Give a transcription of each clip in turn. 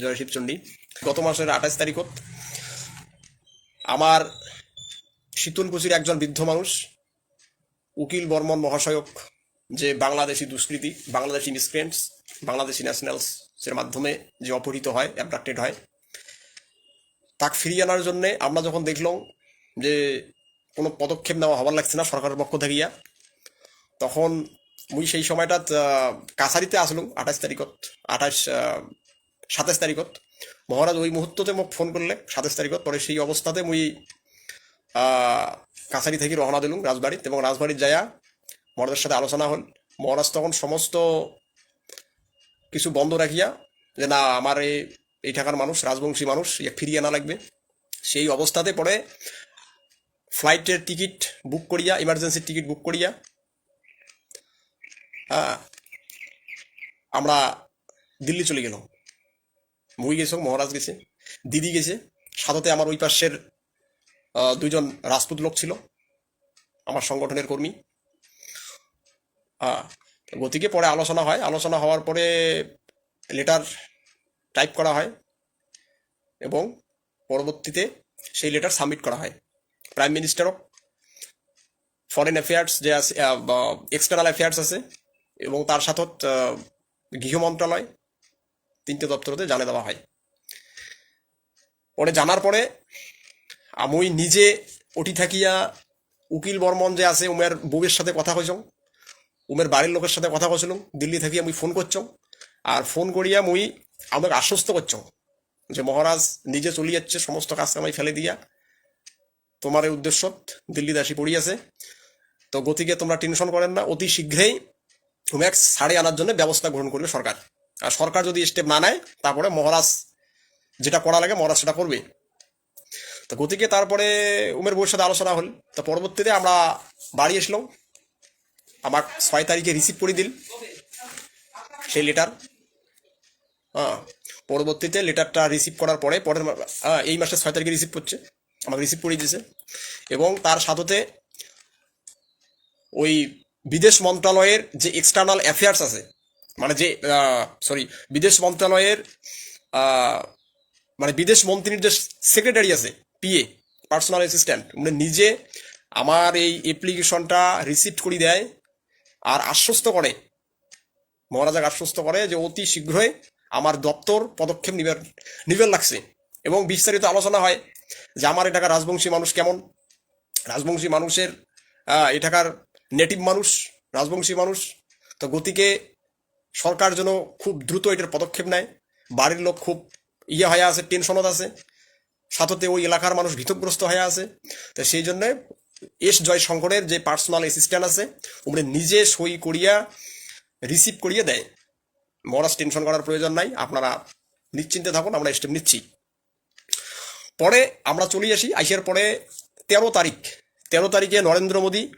জয় শিবচণ্ডী গত মাসের আঠাশ তারিখত আমার শীতলকুচির একজন বৃদ্ধ মানুষ, উকিল বর্মন মহাশয়ক যে বাংলাদেশি দুষ্কৃতি, বাংলাদেশি মিসক্রেন্টস, বাংলাদেশি ন্যাশনালস এর মাধ্যমে যে অপহৃত হয় অ্যাবডাক্টেড হয়, তাকে ফিরিয়ে আনার জন্যে আমরা যখন দেখলাম যে কোনো পদক্ষেপ নেওয়া হবার লাগছে না সরকারের পক্ষ থেকে তখন মুই সেই সময়টা কাছারিতে আসলাম আঠাশ তারিখত, আঠাশ সাতাশ তারিখত। মহারাজ ওই মুহূর্ততে মোক ফোন করলে সাতাশ তারিখত। পরে সেই অবস্থাতে মুই কাছারি থেকে রওনা দিলুম রাজবাড়িত এবং রাজবাড়ির যায়া মহারাজের সাথে আলোচনা হল। মহারাজ তখন সমস্ত কিছু বন্ধ রাখিয়া যে না, আমার এই টাকার মানুষ, রাজবংশী মানুষ ইয়ে ফিরিয়ে আনা লাগবে। সেই অবস্থাতে পরে ফ্লাইটের টিকিট বুক করিয়া, ইমার্জেন্সি টিকিট বুক করিয়া হ্যাঁ আমরা দিল্লি চলে গেলাম। মুই গেছ মহারাজ গেছে দিদি গেছে। সাথে আমার ওই পাশের আহ, দুইজন রাজপুত লোক ছিল আমার সংগঠনের কর্মী। গতিকে পরে আলোচনা হয়। আলোচনা হওয়ার পরে লেটার টাইপ করা হয় এবং পরবর্তীতে সেই লেটার সাবমিট করা হয়। প্রাইম মিনিস্টারও ফরেন অ্যাফেয়ার্স যে আছে এক্সটার্নাল অ্যাফেয়ার্স আছে এবং তার আহ, গৃহ মন্ত্রণালয় তিনটে দপ্তরতে জানিয়ে দেওয়া হয়। পরে জানার পরে আমি নিজে ওটি থাকিয়া উকিল বর্মন যে আছে, উমের বউয়ের সাথে কথা কইছং, উমের বাড়ির লোকের সাথে কথা কইছিলাম, দিল্লি থেকে আমি ফোন করছং, আর ফোন করিয়া মুই আমাকে আশ্বস্ত করছং যে মহারাজ নিজে চলি যাচ্ছে, সমস্ত কাজ কামাই ফেলে দিয়া, তোমার এই উদ্দেশ্য দিল্লি দাসী পড়িয়াছে তো গতিকে তোমরা টেনশন করেন না, অতি শীঘ্রই উমেক ছাড়ে আনার জন্য ব্যবস্থা গ্রহণ করবে সরকার। আর সরকার যদি স্টেপ না নেয় তারপরে মহারাজ যেটা করা লাগে মহারাজ সেটা করবে। তো গতিকে তারপরে উমের বউয়ের সাথে আলোচনা হল। তো পরবর্তীতে আমরা বাড়ি এসলাম। আমার ছয় তারিখে রিসিভ করে দিল সেই লেটার হ্যাঁ পরবর্তীতে লেটারটা রিসিভ করার পরে পরের হ্যাঁ, এই মাসের ছয় তারিখে রিসিভ করছে। আমাকে রিসিভ করে দিয়েছে। এবং তার সাথে ওই বিদেশ মন্ত্রণালয়ের যে এক্সটার্নাল অ্যাফেয়ার্স আছে মানে যে সরি বিদেশ মন্ত্রণালয়ের মানে বিদেশ মন্ত্রীর যে সেক্রেটারি আছে পিএ পার্সোনাল অ্যাসিস্ট্যান্ট উনি নিজে আমার এই অ্যাপ্লিকেশনটা রিসিভ করে দেয় আর আশ্বস্ত করে মহারাজাকে আশ্বস্ত করে যে অতি শীঘ্রই আমার দপ্তর পদক্ষেপ নিবার নিবেন লাগছে। এবং বিস্তারিত আলোচনা হয় যে আমার এটাকার রাজবংশী মানুষ কেমন? রাজবংশী মানুষের এটাকার নেটিভ মানুষ, রাজবংশী মানুষ, তো গতিকে সরকার যেন খুব দ্রুত এটার পদক্ষেপ নেয়। বাড়ির লোক খুব ইয়ে হয়ে আছে, টেনশনত আছে। সাথে ওই এলাকার মানুষ ভীতগ্রস্ত হয়ে আছে। তো সেই জন্য এস জয় শঙ্করের যে পার্সোনাল অ্যাসিস্ট্যান্ট আছে, উনি নিজে সই করিয়া রিসিভ করিয়ে দেয়। মহারাজ টেনশন করার প্রয়োজন নাই, আপনারা নিশ্চিন্তে থাকুন, আমরা স্টেপ নিচ্ছি। পরে আমরা চলে আসি, আইসার পরে তেরো তারিখ। তেরো তারিখে নরেন্দ্র মোদী,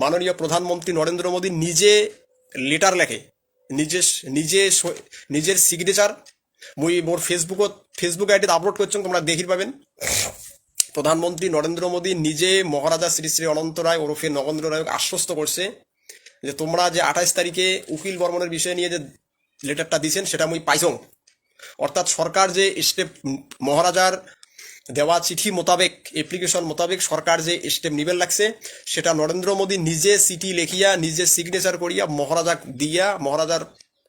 মাননীয় প্রধানমন্ত্রী নরেন্দ্র মোদী নিজে লেটার লেখে। নিজে নিজে নিজের সিগনেচার মুই মোর ফেসবুকত ফেসবুক আইডিতে আপলোড করছেন তোমরা দেখি পাবেন। প্রধানমন্ত্রী নরেন্দ্র মোদী নিজে মহারাজা শ্রী শ্রী অনন্ত রায় ওরফে নগেন্দ্র রায়কে আশ্বস্ত করছে যে তোমরা যে আঠাশ তারিখে উকিল বর্মনের বিষয় নিয়ে যে লেটারটা দিয়েছেন সেটা মুই পাইছং। অর্থাৎ সরকার যে স্টেপ মহারাজার দেওয়া চিঠি মোতাবেক অ্যাপ্লিকেশন মোতাবেক সরকার যে স্টেপ নিবেন লাগছে, সেটা নরেন্দ্র মোদী নিজে চিঠি লেখিয়া, নিজে সিগনেচার করিয়া মহারাজাক দিয়া, মহারাজার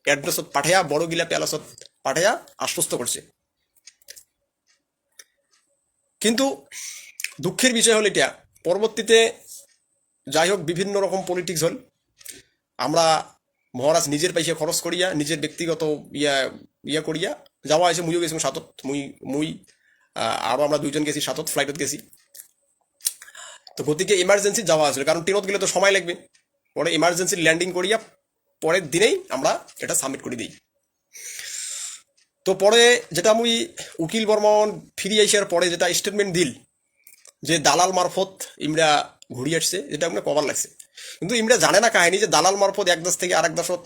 অ্যাড্রেসত পাঠাইয়া, বড়গিলা প্যালেসত পাঠাইয়া আশ্বস্ত করছে। কিন্তু দুঃখের বিষয় হল এটা, পরবর্তীতে যাই হোক বিভিন্ন রকম পলিটিক্স হল। আমরা মহারাজ নিজের পয়সা খরচ করিয়া, নিজের ব্যক্তিগত ইয়া ইয়া করিয়া, যাওয়া হয়েছে মুইও গেছিলাম সাতত, মুই মুই আহ, আরও আমরা দুইজন গেছি সাতত ফ্লাইটত গেছি। তো গতিকে ইমার্জেন্সি যাওয়া হয়েছিল কারণ ট্রেনত গেলে তো সময় লাগবে। পরে ইমার্জেন্সি ল্যান্ডিং করিয়া পরের দিনেই আমরা এটা সাবমিট করে দিই। তো পরে যেটা মুই উকিল বর্মন ফিরিয়ে আসার পরে যেটা স্টেটমেন্ট দিল যে দালাল মারফত ইমরা ঘুরিয়ে আসছে যেটা আমরা কবার লাগছে। কিন্তু ইমরা জানে না কাহিনী যে দালাল মারফত এক দেশ থেকে আরেক দেশত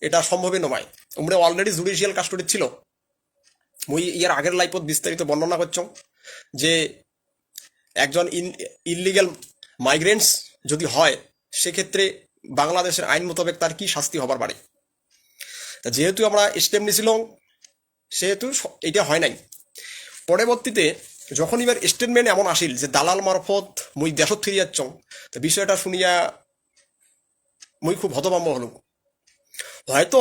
এটা সম্ভবই নয়। উমরা অলরেডি জুডিশিয়াল কাস্টডি ছিল। মুই ইয়ার আগের লাইফত বিস্তারিত বর্ণনা করছ যে একজন ইনলিগাল মাইগ্রেন্টস যদি হয়, সেক্ষেত্রে বাংলাদেশের আইন মোতাবেক তার কি শাস্তি হবার পারে? তা যেহেতু আমরা স্টেপ নিয়েছিলাম সেহেতু এটা হয় নাই। পরবর্তীতে যখন এবার স্টেটমেন্ট এমন আসিল যে দালাল মারফত মুই দেশত ফিরে যাচ্ছ তো বিষয়টা শুনিয়া মুই খুব হতভম্ব হলুম। হয়তো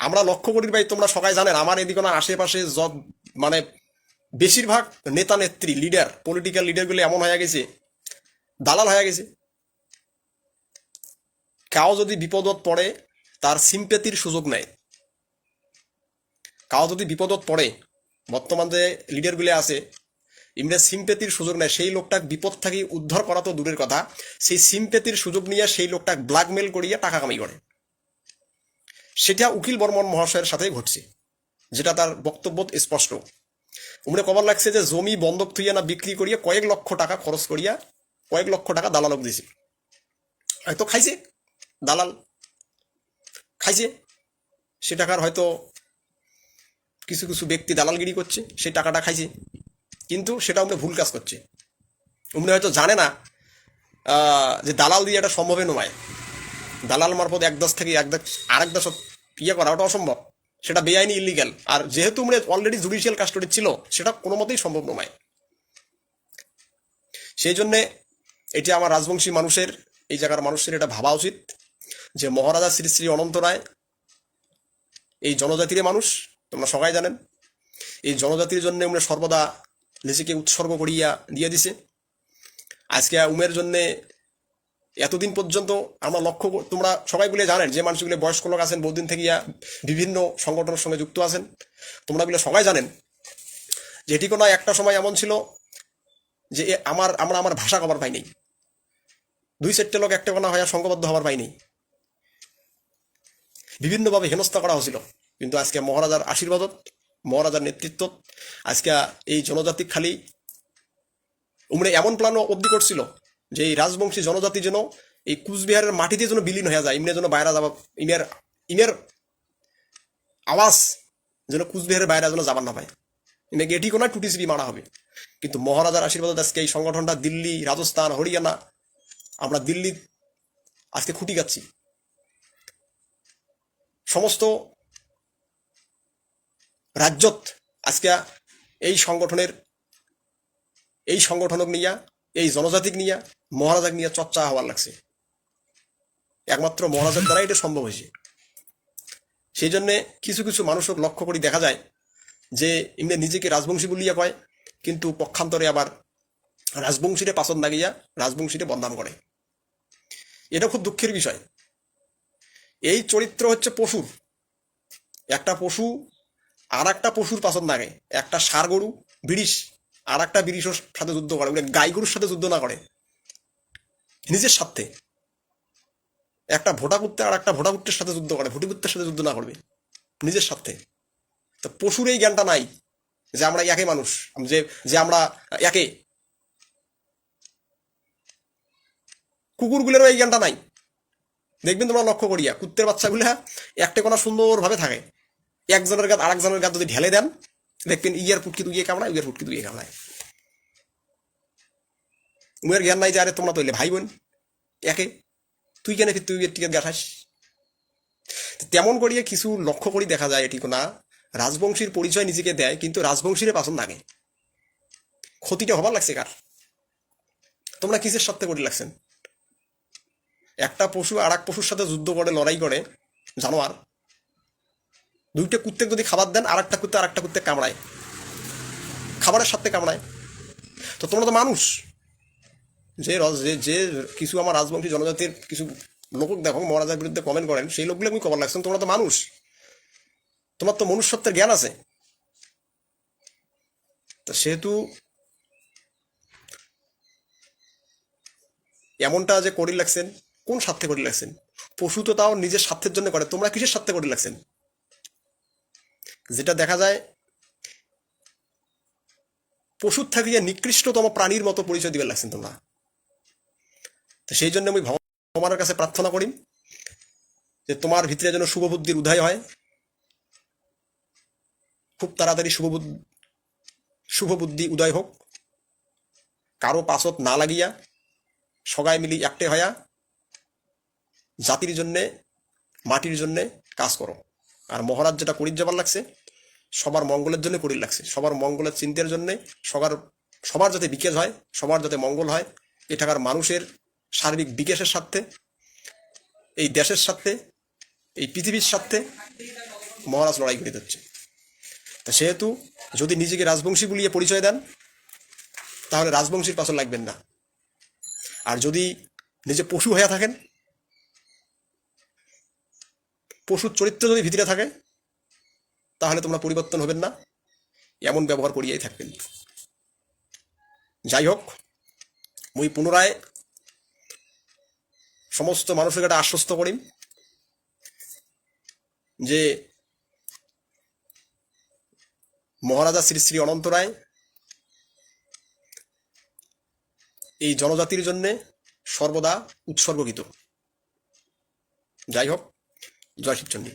আমরা লক্ষ্য করি ভাই, তোমরা সবাই জানেন, আমার এদিকে না আশেপাশে যত মানে বেশিরভাগ নেতা নেত্রী লিডার পলিটিক্যাল লিডারগুলো এমন হয়ে গেছে, দালাল হয়ে গেছে। কাউ যদি বিপদত পড়ে, তার সিম্পেতির সুযোগ নেয় কাউ যদি বিপদত পড়ে, বর্তমান যে লিডারগুলো আছে ইমরা সিম্পেতির সুযোগ নেয় সেই লোকটা বিপদ থাকি উদ্ধার করা তো দূরের কথা। সেই সিম্পেতির সুযোগ নিয়ে সেই লোকটা ব্ল্যাকমেল করিয়া টাকা কামাই করে। সেটা উকিল বর্মন মহাশয়ের সাথে ঘটছে, যেটা তার বক্তব্য স্পষ্ট। উমরে কবার লাগছে যে জমি বন্ধক থুইয়া না বিক্রি করিয়া কয়েক লক্ষ টাকা খরচ করিয়া কয়েক লক্ষ টাকা দালালক দিছে। হয়তো খাইছে, দালাল খাইছে, সে টাকার হয়তো কিছু কিছু ব্যক্তি দালালগিরি করছে, সেই টাকাটা খাইছে, কিন্তু সেটা উমরে ভুল কাজ করছে। উমরে হয়তো জানে না যে দালাল দিয়ে এটা সম্ভবে নয়। দালাল মারফত এক দাস থেকে এক দাস আরেক দাস ইয়ে করা, ওটা অসম্ভব। সেটা বেআইনি ইলিগাল আর যেহেতু উমরে অলরেডি জুডিশিয়াল কাস্টডি ছিল, সেটা কোনো মতেই সম্ভব নয়। সেই জন্যে এটি আমার রাজবংশী মানুষের, এই জায়গার মানুষের এটা ভাবা উচিত যে মহারাজা শ্রী শ্রী অনন্ত রায়, এই জনজাতির মানুষ, তোমরা সবাই জানেন, এই জনজাতির জন্য উমরে সর্বদা নিজেকে উৎসর্গ করিয়া দিয়ে দিছে। আজকে উমের জন্যে এতদিন পর্যন্ত আমরা লক্ষ্য তোমরা সবাই বলে জানেন যে মানুষগুলো বয়স্ক লোক আছেন বহুদিন থেকে ইয়া বিভিন্ন সংগঠনের সঙ্গে যুক্ত আছেন। তোমরা বলে সবাই জানেন যে এটি কোনো একটা সময় এমন ছিল যে আমার, আমরা আমার ভাষা কবার পাইনি। দুই চারটে লোক একটা কোনা হয় সংঘবদ্ধ হবার পাইনি। বিভিন্নভাবে হেনস্থা করা হয়েছিল। কিন্তু আজকে মহারাজার আশীর্বাদত মহারাজার নেতৃত্ব, আজকে এই জনজাতি খালি উমরে এমন প্ল্যানও অবধি করছিল যে এই রাজবংশী জনজাতি যেন এই কুচবিহারের মাটিতে যেন বিলীন হয়ে যায়, ইমনে যেন বাইরে যাবা ইমের ইমের আওয়াজ যেন কুচবিহারের বাইরে যেন যাবার না পায়। ইমেকে এটি কোনো টুটি সিটি মারা হবে। কিন্তু মহারাজার আশীর্বাদ আজকে এই সংগঠনটা দিল্লি, রাজস্থান, হরিয়ানা, আমরা দিল্লি আজকে খুঁটি গাচ্ছি সমস্ত রাজ্যত আজকে এই সংগঠনের, এই সংগঠনক নিয়া এই জনজাতিক নিয়া, মহারাজাক নিয়ে চর্চা হওয়ার লাগছে। একমাত্র মহারাজার দ্বারা এটা সম্ভব হয়েছে। সেই জন্যে কিছু কিছু মানুষক লক্ষ্য করি দেখা যায় যে, এমনি নিজেকে রাজবংশী বলিয়া কয়, কিন্তু পক্ষান্তরে আবার রাজবংশীরে পাচন লাগিয়া রাজবংশীরে বদনাম করে। এটা খুব দুঃখের বিষয়। এই চরিত্র হচ্ছে পশুর একটা পশু আর একটা পশুর পাচন লাগে একটা সার গরু, বিড়িশ। আর একটা বিড়িশর সাথে যুদ্ধ করে ওগুলো গাই গরুর সাথে যুদ্ধ না করে। নিজের স্বার্থে। একটা ভোটা কুত্তে আর একটা ভোটা কুত্তের সাথে যুদ্ধ করে ভুটি কুত্তের সাথে যুদ্ধ না করবে। নিজের স্বার্থে। তো পশুর এই জ্ঞানটা নাই যে আমরা একে মানুষ, যে যে আমরা একে। কুকুরগুলোরও এই জ্ঞানটা নাই। দেখবেন তোমরা লক্ষ্য করিয়া, কুত্তের বাচ্চাগুলা একটা কোনো সুন্দরভাবে থাকে। একজনের গাত আরেকজনের গাত যদি ঢেলে দেন দেখবেন ইয়ার পুটকি দুইয়ে কামড়ায় উইয়ার পুটকি দুইয়ে কামড়ায়। উমের জ্ঞান নাই যে, আরে, তোমরা তৈলে ভাই বোন একে, তুই কেন তুই উইয়ের টিকেট গাঠাস তেমন করিয়ে কিছু লক্ষ্য করি দেখা যায় এটি না রাজবংশীর পরিচয় নিজেকে দেয়, কিন্তু রাজবংশীরে পাচন লাগে ক্ষতিটা হবার লাগছে কার? তোমরা কিসের সাথে করি লাগছেন? একটা পশু আর এক পশুর সাথে যুদ্ধ করে, লড়াই করে, জানোয়ার দুইটা কুত্তে যদি খাবার দেন আর একটা কুত্তে আর একটা কুত্তে কামড়ায়। খাবারের সাথে কামড়ায়। তো তোমরা তো মানুষ। যে যে যে কিছু আমার রাজবংশী জনজাতির কিছু লোক দেখো, মহারাজার বিরুদ্ধে কমেন্ট করেন, সেই লোকগুলো আমি কবার লাগছেন তোমরা তো মানুষ। তোমার তো মনুষ্যত্বের জ্ঞান আছে। তো সেহেতু এমনটা যে করি লাগছেন, কোন স্বার্থে করি লাগছেন? পশু তো তাও নিজের স্বার্থের জন্য করে। তোমরা কিসের স্বার্থে করি লাগছেন? যেটা দেখা যায়, পশুর থাকিয়া নিকৃষ্টতম প্রাণীর মতো পরিচয় দিবে লাগছেন তোমরা। তো সেই জন্য আমি ভগবানের কাছে প্রার্থনা করি যে তোমার ভিতরে যেন শুভ বুদ্ধির উদয় হয়। খুব তাড়াতাড়ি শুভ বুদ্ধি শুভ বুদ্ধি উদয় হোক। কারও পাশত না লাগিয়া সবাই মিলি একটে হয়া জাতির জন্যে, মাটির জন্যে কাজ করো। আর মহারাজ যেটা করির যাবার লাগছে, সবার মঙ্গলের জন্য করে লাগছে। সবার মঙ্গলের চিন্তার জন্য সবার সবার যাতে বিকাশ হয়, সবার যাতে মঙ্গল হয় এটাকার মানুষের সার্বিক বিকাশের স্বার্থে, এই দেশের স্বার্থে, এই পৃথিবীর স্বার্থে মহারাজ লড়াই করে দিচ্ছে তা সেহেতু যদি নিজেকে রাজবংশী বলিয়ে পরিচয় দেন, তাহলে রাজবংশীর পাশে লাগবেন না। আর যদি নিজে পশু হয়ে থাকেন পশুর চরিত্র যদি ভিতরে থাকে, তাহলে তোমরা পরিবর্তন হবেন না। এমন ব্যবহার করিয়াই থাকবেন। যাই হোক, মুই পুনরায় সমস্ত মানুষকে একটা আশ্বস্ত করি যে মহারাজা শ্রী শ্রী অনন্ত রায় এই জনজাতির জন্যে সর্বদা উৎসর্গিত যাই হোক জয় শিবচন্ডী